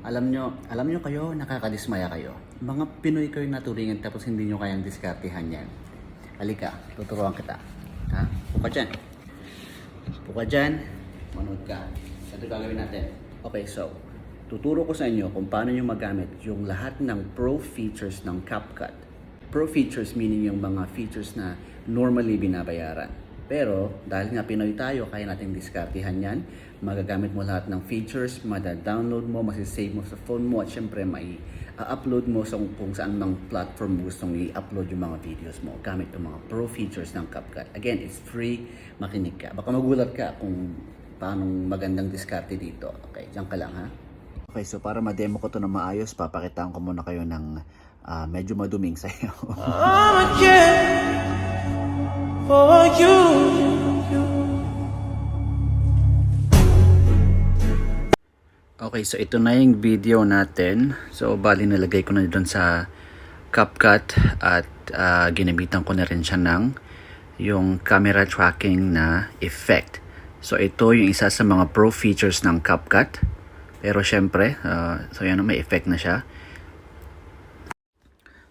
Alam nyo, alam nyo kayo, nakakadismaya kayo. Mga Pinoy kayo naturingan tapos hindi nyo kayang diskartehan yan. Halika, tuturuan kita. Ha? Puka dyan. Puka dyan. Manood ka. Ito gagawin natin. Okay, so, tuturo ko sa inyo kung paano nyo magamit yung lahat ng pro features ng CapCut. Pro features meaning yung mga features na normally binabayaran. Pero dahil nga Pinoy tayo, kaya natin diskartehan yan. Magagamit mo lahat ng features, mada-download mo, masisave mo sa phone mo, at syempre may upload mo sa kung saan mang platform mo gustong i-upload yung mga videos mo gamit yung mga pro features ng CapCut. Again, it's free, makinig ka. Baka magulat ka kung paano magandang diskarte dito. Okay, diyan ka lang ha. Okay, so para ma-demo ko to na maayos, papakitaan ko muna kayo ng ah, medyo maduming sayo. Okay, so ito na yung video natin. So, bali nalagay ko na doon sa CapCut at ah, ginamitan ko na rin siya ng yung camera tracking na effect. So, ito yung isa sa mga pro features ng CapCut. Pero syempre, ah, so yan, may effect na siya.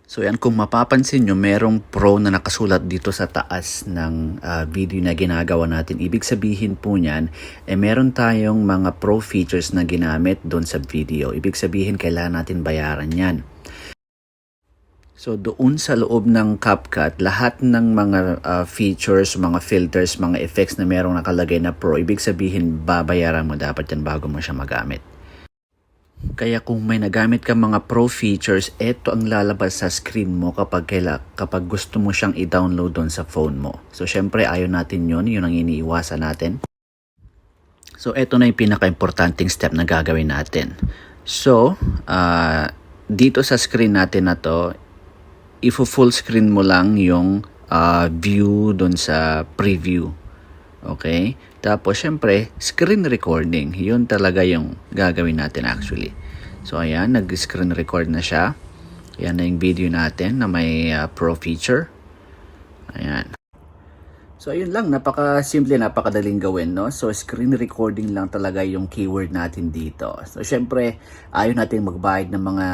So yan, kung mapapansin nyo, merong pro na nakasulat dito sa taas ng ah, video na ginagawa natin. Ibig sabihin po niyan, eh meron tayong mga pro features na ginamit doon sa video. Ibig sabihin, kailangan natin bayaran yan. So doon sa loob ng CapCut, lahat ng mga ah, features, mga filters, mga effects na merong nakalagay na pro, ibig sabihin babayaran mo dapat yan bago mo siya magamit. Kaya kung may nagamit ka mga pro features, ito ang lalabas sa screen mo kapag, kaila, kapag gusto mo siyang i-download doon sa phone mo. So, syempre, ayaw natin yun. Yun ang iniiwasan natin. So, ito na yung pinaka-importanting step na gagawin natin. So, ah, dito sa screen natin na to, ifo-full screen mo lang yung ah, view doon sa preview. Okay? Tapos, syempre, screen recording. Yun talaga yung gagawin natin actually. So, ayan, nag-screen record na siya. Ayan na yung video natin na may ah, pro feature. Ayan. So, ayun lang. Napaka-simple, napakadaling gawin, no? So, screen recording lang talaga yung keyword natin dito. So, syempre, ayaw natin magbayad ng mga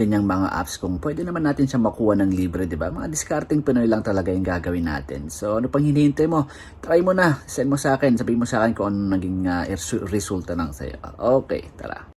ganyang mga apps kung pwede naman natin siya makuha ng libre, di ba? Mga discarding Pinoy lang talaga yung gagawin natin. So, ano pang hinihintay mo? Try mo na. Send mo sa akin. Sabihin mo sa akin kung ano naging resu- resulta ng sa'yo. Okay, tara.